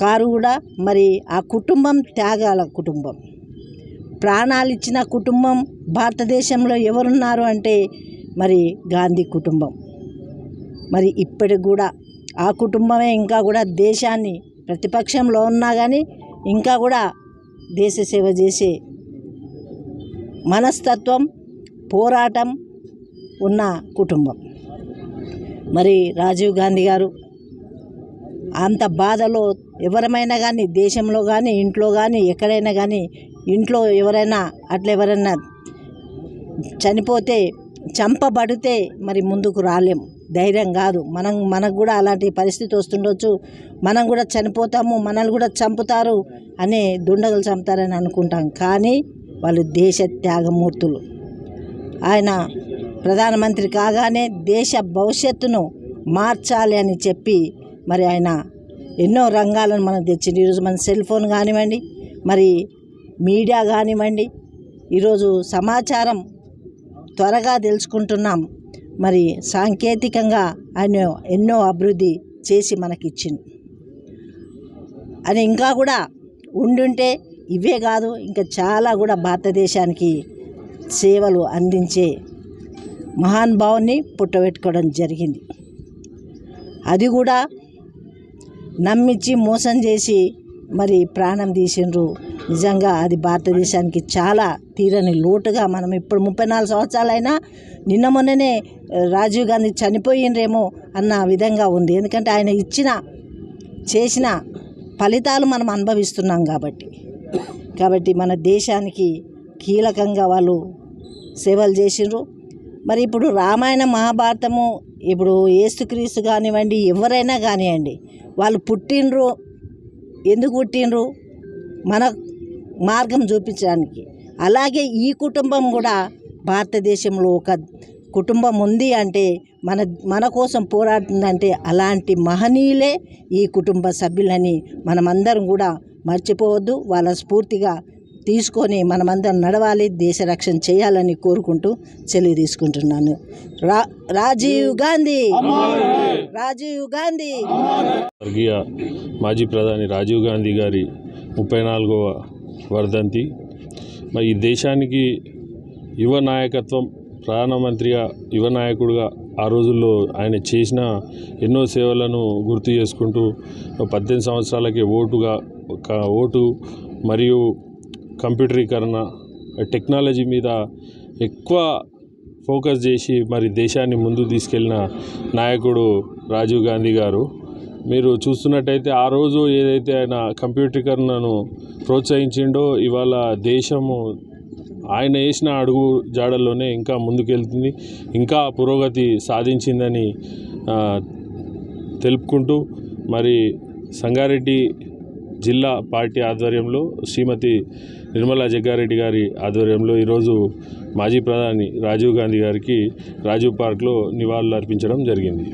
Car కూడా మరి ఆ కుటుంబం త్యాగాల కుటుంబం. ప్రాణాలు ఇచ్చిన కుటుంబం భారతదేశంలో ఎవరున్నారు అంటే మరి గాంధీ కుటుంబం. మరి ఇప్పటికి కూడా ఆ కుటుంబమే ఇంకా కూడా దేశాన్ని ప్రతిపక్షంలో ఉన్నా కానీ ఇంకా కూడా దేశ సేవ చేసే మనస్తత్వం పోరాటం ఉన్న కుటుంబం. మరి రాజీవ్ గాంధీ గారు అంత బాధలో ఎవరమైనా కానీ దేశంలో కానీ ఇంట్లో కానీ ఎక్కడైనా కానీ ఇంట్లో ఎవరైనా అట్లా ఎవరైనా చనిపోతే చంపబడితే మరి ముందుకు రాలేం. ధైర్యం కాదు. మనం మనకు కూడా అలాంటి పరిస్థితి వస్తుండొచ్చు. మనం కూడా చనిపోతాము మనల్ని కూడా చంపుతారు అనే దుండగులు చంపుతారని అనుకుంటాం. కానీ వాళ్ళు దేశ త్యాగమూర్తులు. ఆయన ప్రధానమంత్రి కాగానే దేశ భవిష్యత్తును మార్చాలి అని చెప్పి మరి ఆయన ఎన్నో రంగాలను మనం తెచ్చింది ఈరోజు మన సెల్ ఫోన్ కానివ్వండి మరి మీడియా కానివ్వండి ఈరోజు సమాచారం త్వరగా తెలుసుకుంటున్నాం. మరి సాంకేతికంగా ఆయన ఎన్నో అభివృద్ధి చేసి మనకిచ్చింది అని ఇంకా కూడా ఉండుంటే ఇవే కాదు ఇంకా చాలా కూడా భారతదేశానికి సేవలు అందించే మహానుభావుని పుట్టబెట్టుకోవడం జరిగింది. అది కూడా నమ్మించి మోసం చేసి మరి ప్రాణం తీసిండ్రు. నిజంగా అది భారతదేశానికి చాలా తీరని లోటుగా మనం ఇప్పుడు ముప్పై నాలుగు సంవత్సరాలైనా నిన్న మొన్ననే రాజీవ్ గాంధీ చనిపోయిండ్రేమో అన్న విధంగా ఉంది. ఎందుకంటే ఆయన ఇచ్చిన చేసిన ఫలితాలు మనం అనుభవిస్తున్నాం కాబట్టి. కాబట్టి మన దేశానికి కీలకంగా వాళ్ళు సేవలు చేసిండ్రు. మరి ఇప్పుడు రామాయణ మహాభారతము ఇప్పుడు ఏసుక్రీస్తు కానివ్వండి ఎవరైనా కానివ్వండి వాళ్ళు పుట్టినరు ఎందుకు పుట్టినరు మన మార్గం చూపించడానికి. అలాగే ఈ కుటుంబం కూడా భారతదేశంలో ఒక కుటుంబం ఉంది అంటే మన మన కోసం పోరాడుతుందంటే అలాంటి మహనీయులే ఈ కుటుంబ సభ్యులని మనమందరం కూడా మర్చిపోవద్దు. వాళ్ళ స్ఫూర్తిగా తీసుకొని మనమందరం నడవాలి దేశ రక్షణ చేయాలని కోరుకుంటూ సెలవు తీసుకుంటున్నాను. రా రాజీవ్ గాంధీ! రాజీవ్ గాంధీ! స్వర్గీయ మాజీ ప్రధాని రాజీవ్ గాంధీ గారి ముప్పై నాలుగవ వర్ధంతి. మరి ఈ దేశానికి యువ నాయకత్వం ప్రధానమంత్రిగా యువ నాయకుడిగా ఆ రోజుల్లో ఆయన చేసిన ఎన్నో సేవలను గుర్తు చేసుకుంటూ పద్దెనిమిది సంవత్సరాలకి ఓటుగా ఒక ఓటు మరియు కంప్యూటరీకరణ టెక్నాలజీ మీద ఎక్కువ ఫోకస్ చేసి మరి దేశాన్ని ముందు తీసుకెళ్ళిన నాయకుడు రాజీవ్ గాంధీ గారు. మీరు చూస్తున్నట్టయితే ఆ రోజు ఏదైతే ఆయన కంప్యూటరీకరణను ప్రోత్సహించిండో ఇవాళ దేశము ఆయన వేసిన అడుగు జాడల్లోనే ఇంకా ముందుకెళ్తుంది ఇంకా పురోగతి సాధించిందని తెలుపుకుంటూ మరి సంగారెడ్డి జిల్లా పార్టీ ఆధ్వర్యంలో శ్రీమతి నిర్మలా జగ్గారెడ్డి గారి ఆధ్వర్యంలో ఈరోజు మాజీ ప్రధాని రాజీవ్ గాంధీ గారికి రాజీవ్ పార్క్లో నివాళులు అర్పించడం జరిగింది.